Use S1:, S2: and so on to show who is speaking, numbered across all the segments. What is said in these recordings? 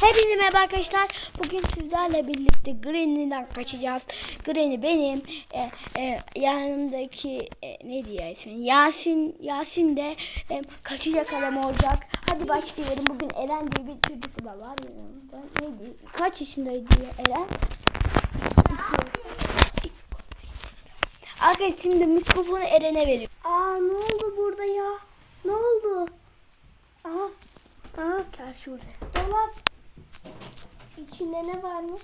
S1: Hepinize merhaba arkadaşlar. Bugün sizlerle birlikte Granny'den kaçacağız. Granny benim e, e, yanımdaki e, ne diye ismi? Yasin Yasin de e, kaçacak adam olacak. Hadi başlayalım. Bugün Eren diye bir çocuk da var yanımda. Neydi? Kaç yaşındaydı ya Eren? Arkadaşlar şimdi mikrofonu Eren'e veriyorum. Aa ne oldu burada ya? Ne oldu? Aha. Aha gel şurada. Dolap. İçinde ne varmış?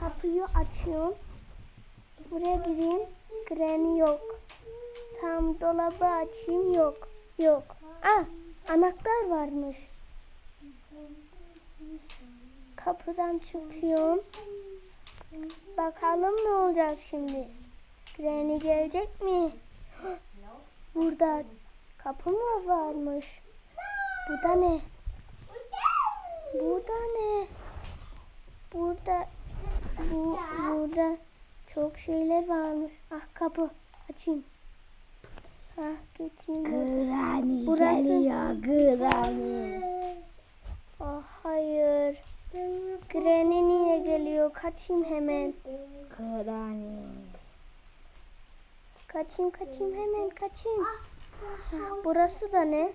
S1: Kapıyı açıyorum. Buraya gireyim. Granny yok. Tam dolabı açayım yok. Yok. Ah anahtar varmış. Kapıdan çıkıyorum. Bakalım ne olacak şimdi. Granny gelecek mi? Burada kapı mı varmış? Bu da ne? Burada ne? Burada bu burada çok şeyler varmış. Ah kapı açayım. Ah geçeyim.
S2: Granny
S1: Burası-
S2: geliyor Granny.
S1: Ah hayır. Granny niye geliyor? Kaçayım hemen.
S2: Granny.
S1: Kaçayım kaçayım hemen kaçayım. Ah, burası da ne?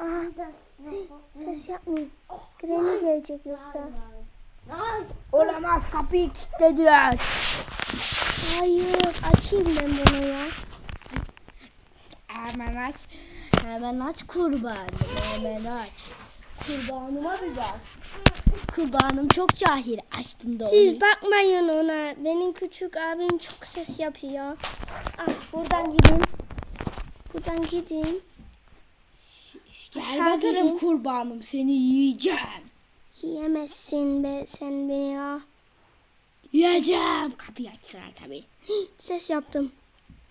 S1: Ah ses yapmayayım. Granny gelecek yoksa.
S2: Olamaz kapıyı kilitlediler.
S1: Hayır açayım ben bunu ya.
S2: Hemen aç. Hemen aç kurbanım. Hemen aç. Kurbanıma bir bak. Kurbanım çok cahil. Açtın da
S1: Siz bakmayın ona. Benim küçük abim çok ses yapıyor. Ah buradan gideyim. Buradan gideyim.
S2: Gel bakalım kurbanım seni yiyeceğim.
S1: Yiyemezsin be sen beni ya.
S2: Yiyeceğim. Kapıyı açsana tabii.
S1: Ses yaptım.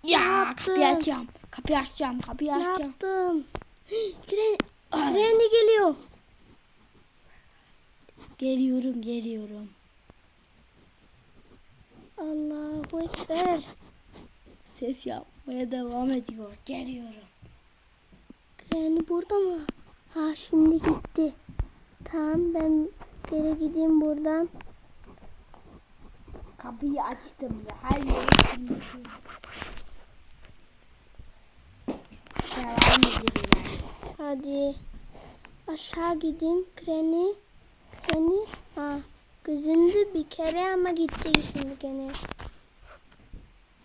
S2: Ya kapıyı açacağım. Kapıyı açacağım. Kapıyı
S1: Ne
S2: açacağım.
S1: yaptım? Gren. Granny geliyor.
S2: Geliyorum geliyorum.
S1: Allahu Ekber.
S2: Ses yapmaya devam ediyor. Geliyorum.
S1: Granny burada mı? Ha şimdi gitti. Tamam ben geri gideyim buradan.
S2: Kapıyı açtım ve her yeri silmişim. Devam edelim.
S1: Hadi. Aşağı gideyim. Granny. Granny. Ha. Gözündü bir kere ama gitti şimdi gene.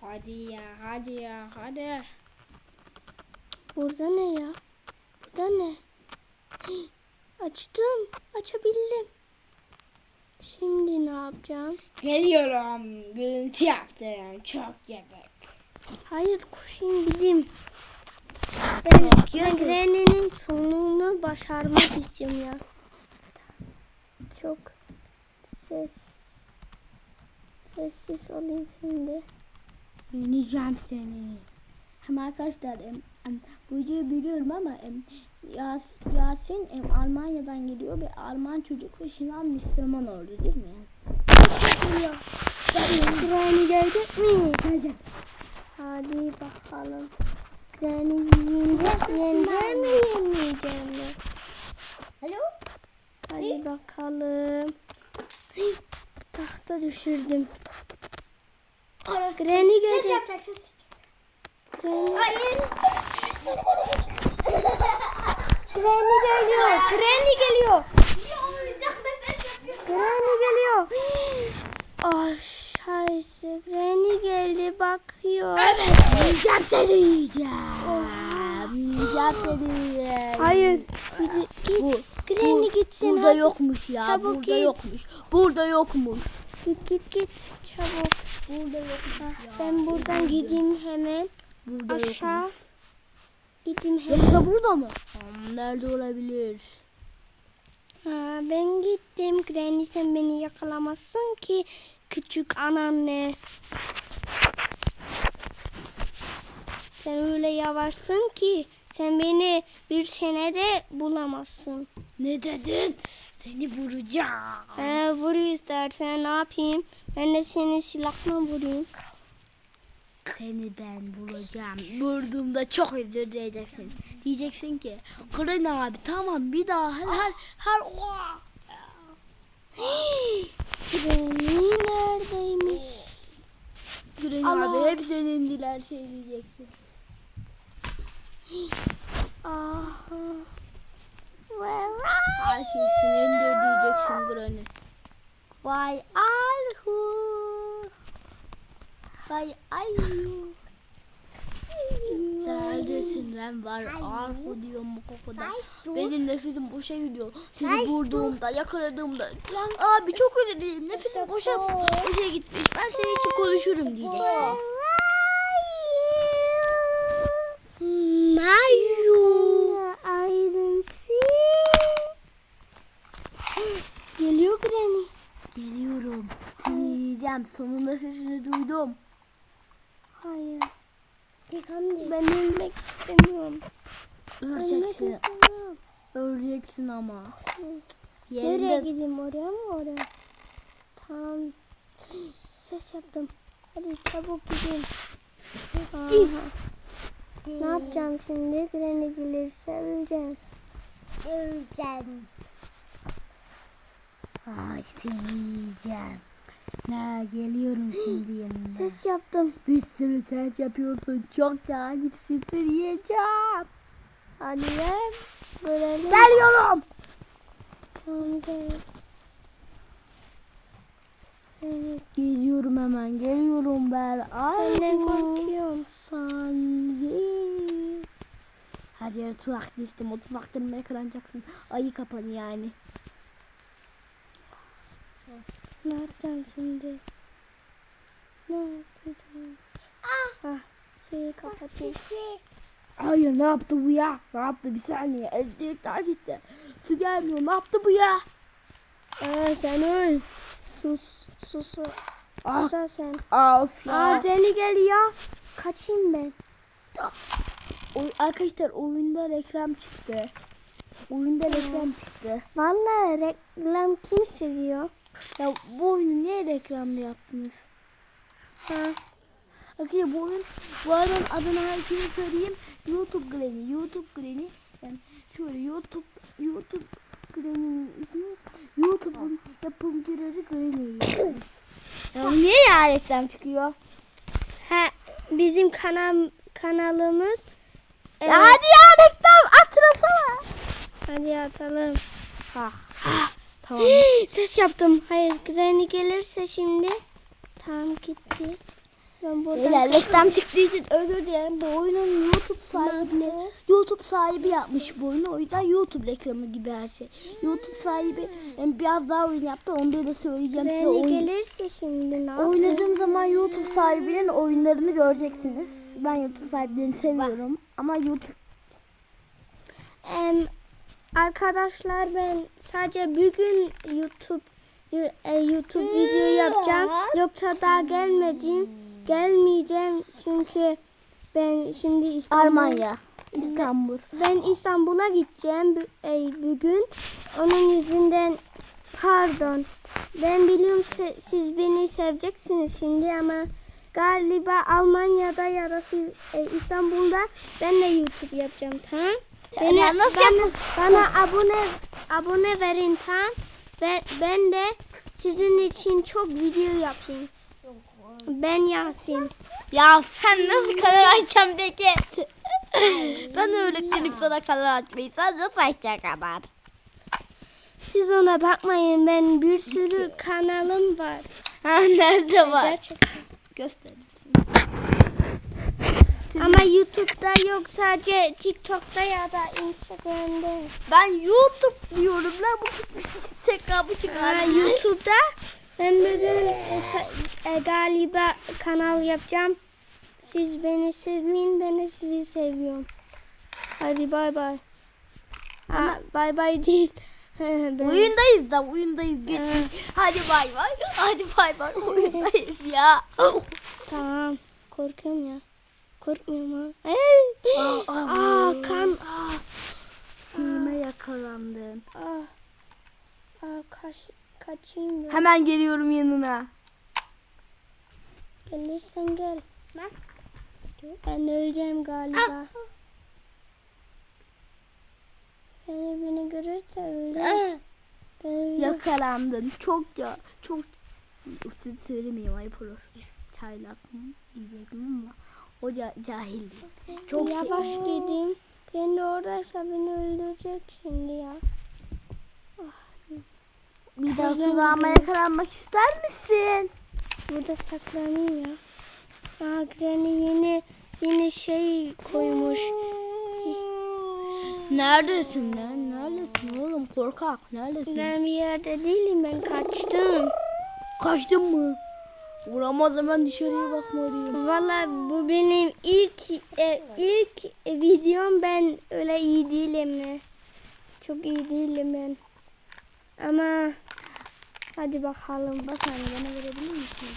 S2: Hadi ya hadi ya hadi.
S1: Burada ne ya? Burada ne? Açtım. Açabildim. Şimdi ne yapacağım?
S2: Geliyorum. Görüntü yaptım. Çok yemek.
S1: Hayır koşayım gideyim. Ben, Granny'nin sonunu başarmak istiyorum ya. Çok ses sessiz olayım şimdi.
S2: Yeneceğim seni. Hem arkadaşlar em, em, bu videoyu biliyorum ama Yas, Yasin Almanya'dan geliyor ve Alman çocuk ve şimdi Müslüman oldu değil mi?
S1: Geliyor. Granny gelecek mi?
S2: Geleceğim.
S1: Hadi bakalım. Granny yiyince yeneceğim mi yenmeyeceğim mi?
S2: Alo?
S1: Hadi bakalım. Hih, Tahta düşürdüm. Granny gelecek. Granny. Granny geliyor. Granny geliyor. Granny geliyor. Ah şayse Granny geldi bakıyor.
S2: Evet yiyeceğim seni yiyeceğim. Yiyeceğim seni yiyeceğim.
S1: Hayır. Git. git.
S2: Bu,
S1: Granny gitsin
S2: Burada
S1: hadi.
S2: yokmuş ya.
S1: Çabuk
S2: burada
S1: git.
S2: yokmuş. Burada yokmuş.
S1: Git git git. Çabuk.
S2: Burada yokmuş.
S1: Ah, Ben buradan gideyim hemen.
S2: Burada
S1: Aşağı.
S2: yokmuş.
S1: Hemen.
S2: Yoksa burada mı? Hmm, nerede olabilir?
S1: Ha, ben gittim. Granny sen beni yakalamazsın ki küçük anneanne. Sen öyle yavaşsın ki sen beni bir senede bulamazsın.
S2: Ne dedin? Seni vuracağım.
S1: Ee, vur istersen ne yapayım? Ben de seni silahla vurayım.
S2: Seni ben bulacağım. Vurduğumda çok özür dileyeceksin. Diyeceksin ki Granny abi tamam bir daha her her her Oha!
S1: Granny neredeymiş?
S2: Granny abi hep senin diler şey diyeceksin.
S1: Aha.
S2: Her şey senindir diyeceksin Granny. Vay Alhu. Vay Alhu. Neredesin ben var Alhu diyorum kokuda. Benim nefesim boşa gidiyor. Seni vurduğumda, yakaladığımda. Abi çok özür dilerim. Nefesim boşa, boşa gitmiş. Ben senin için konuşurum diyeceksin.
S1: Mayu. Ayrınsı. Geliyor Granny.
S2: Geliyorum. Dinleyeceğim. Sonunda sesini duydum.
S1: Hayır. Ben ölmek istemiyorum.
S2: Öleceksin.
S1: istemiyorum.
S2: Öleceksin ama.
S1: Nereye
S2: Yerinde
S1: gideyim oraya mı oraya? Tamam. Ses yaptım. Hadi çabuk gideyim. Aha. ne yapacağım şimdi? Granny gelirse öleceğim. Öleceğim.
S2: Ay seni yiyeceğim. Ne geliyorum şimdi yanına.
S1: Ses yaptım.
S2: Bir sürü ses yapıyorsun. Çok cahilsin. Seni yiyeceğim.
S1: Gel. Görelim.
S2: Geliyorum.
S1: Evet.
S2: Geliyorum hemen. Geliyorum ben. Ay.
S1: Senden korkuyorum.
S2: Sanki. Her yere tuzak düştüm. O tuzaklarımı yakalanacaksın. Ayı kapanı yani.
S1: Ne yapacağım şimdi? Ne yapacağım? Ah. Şeyi kapatayım.
S2: Hayır ne yaptı bu ya? Ne yaptı bir saniye. Elektrikler gitti. Su gelmiyor. Ne yaptı bu ya?
S1: Aa, sen öl. Sus. Sus.
S2: Ah,
S1: Sus sen.
S2: of
S1: Aa deli geliyor. Kaçayım ben.
S2: Oy, arkadaşlar oyunda reklam çıktı. Oyunda reklam çıktı.
S1: Vallahi reklam kim seviyor?
S2: Ya bu oyunu niye reklamlı yaptınız?
S1: Ha.
S2: Arkadaşlar bu oyun, bu oyunun adını herkese söyleyeyim. YouTube Granny. YouTube Granny. Yani şöyle YouTube YouTube Granny'nin ismi YouTube'un yapımcıları Granny'ymiş. ya niye ya reklam çıkıyor?
S1: Ha, bizim kanal kanalımız.
S2: Ya hadi ya reklam atlasana.
S1: Hadi atalım.
S2: Ha. Tamam.
S1: Ses yaptım. Hayır Granny gelirse şimdi. Tamam gitti. Ben buradan
S2: reklam çıktığı için özür dilerim. Bu oyunun YouTube sahibi YouTube sahibi yapmış bu oyunu. O yüzden YouTube reklamı gibi her şey. YouTube sahibi yani biraz daha oyun yaptı. Onu da söyleyeceğim size.
S1: Granny
S2: Oyun,
S1: gelirse şimdi ne yapayım?
S2: oynadığım zaman YouTube sahibinin oyunlarını göreceksiniz. Ben YouTube sahiplerini seviyorum. Ama YouTube
S1: Em, arkadaşlar ben sadece bugün YouTube e, YouTube video yapacağım. Yoksa daha gelmeyeceğim. Gelmeyeceğim çünkü ben şimdi İstanbul
S2: Almanya, İstanbul.
S1: Ben İstanbul'a gideceğim e, bugün. Onun yüzünden pardon. Ben biliyorum siz beni seveceksiniz şimdi ama galiba Almanya'da ya da e, İstanbul'da ben de YouTube yapacağım tamam? Beni,
S2: Ya nasıl
S1: bana, bana abone abone verin tamam? Ve ben de sizin için çok video yapayım. Ben Yasin.
S2: Ya sen nasıl kanal açacaksın peki? ben öğretmenim sana kanal açmayı. Sen nasıl açacaksın kadar?
S1: Siz ona bakmayın. Ben bir sürü kanalım var.
S2: Ha, nerede var?
S1: Gerçekten.
S2: Göster.
S1: Ama YouTube'da yok sadece TikTok'ta ya da Instagram'da.
S2: Ben YouTube diyorum lan bu hesabı çıkar.
S1: Ha, YouTube'da ben bugün e, e, galiba kanal yapacağım. Siz beni sevmeyin, ben de sizi seviyorum. Hadi bay bay. Ama bay bay değil. Ben-
S2: Oyundayız da oyundayız. Geç. Hadi bay bay. Hadi bay bay. Oyundayız ya.
S1: Tamam. Korkuyorum ya. Korkmuyorum ha. Hey!
S2: Aa,
S1: Aa, kan.
S2: Aa. Şeyime yakalandın.
S1: Aa, aa kaç, kaçayım ben.
S2: Hemen geliyorum yanına.
S1: Gelirsen gel. Ben öleceğim galiba. Seni beni görürse ölür. Ben ölürüm.
S2: Yakalandın. Çok ya çok siz söylemeyeyim ayıp olur. Çaylak mı diyecektim ama o ca- cahil. Çok
S1: yavaş
S2: şey-
S1: gideyim. Kendi oradaysa beni öldürecek şimdi ya.
S2: Bir daha tuzağıma yakalanmak ister misin?
S1: Burada saklanayım ya. Aa, Granny yeni yeni şey koymuş.
S2: Neredesin lan? Neredesin oğlum korkak? Neredesin?
S1: Ben bir yerde değilim ben kaçtım.
S2: Kaçtın mı? Vuramaz hemen dışarıya bakmalıyım.
S1: Valla bu benim ilk e, ilk videom ben öyle iyi değilim. Çok iyi değilim ben. Ama hadi bakalım.
S2: Bas anne bana verebilir misin?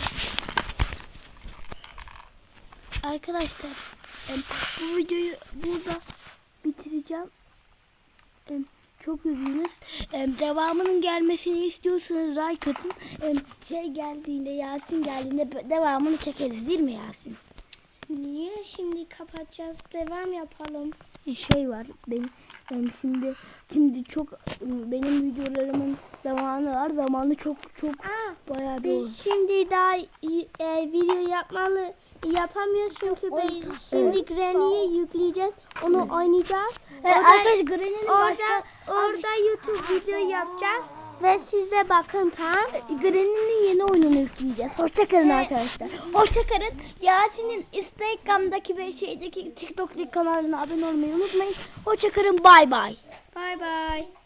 S2: Arkadaşlar bu videoyu burada bitireceğim. Çok üzgünüz. Em, Devamının gelmesini istiyorsanız like atın. Em, Şey geldiğinde Yasin geldiğinde devamını çekeriz değil mi Yasin?
S1: Niye şimdi kapatacağız? Devam yapalım.
S2: Şey var benim em, şimdi şimdi çok em, benim videolarımın zamanı var. Zamanı çok çok
S1: Aa,
S2: bayağı bir
S1: şimdi daha e, video yapmalı yapamıyoruz çünkü ben şimdi Granny'yi yükleyeceğiz. Onu oynayacağız. Orada-
S2: arkadaş Granny'nin
S1: Orada, orada YouTube video yapacağız ve size bakın tamam.
S2: Granny'nin yeni oyununu yükleyeceğiz. Hoşçakalın
S1: Evet.
S2: arkadaşlar. Hoşçakalın. Yasin'in Instagram'daki ve şeydeki TikTok'taki kanalına abone olmayı unutmayın. Hoşçakalın. Bay bay.
S1: Bye bye.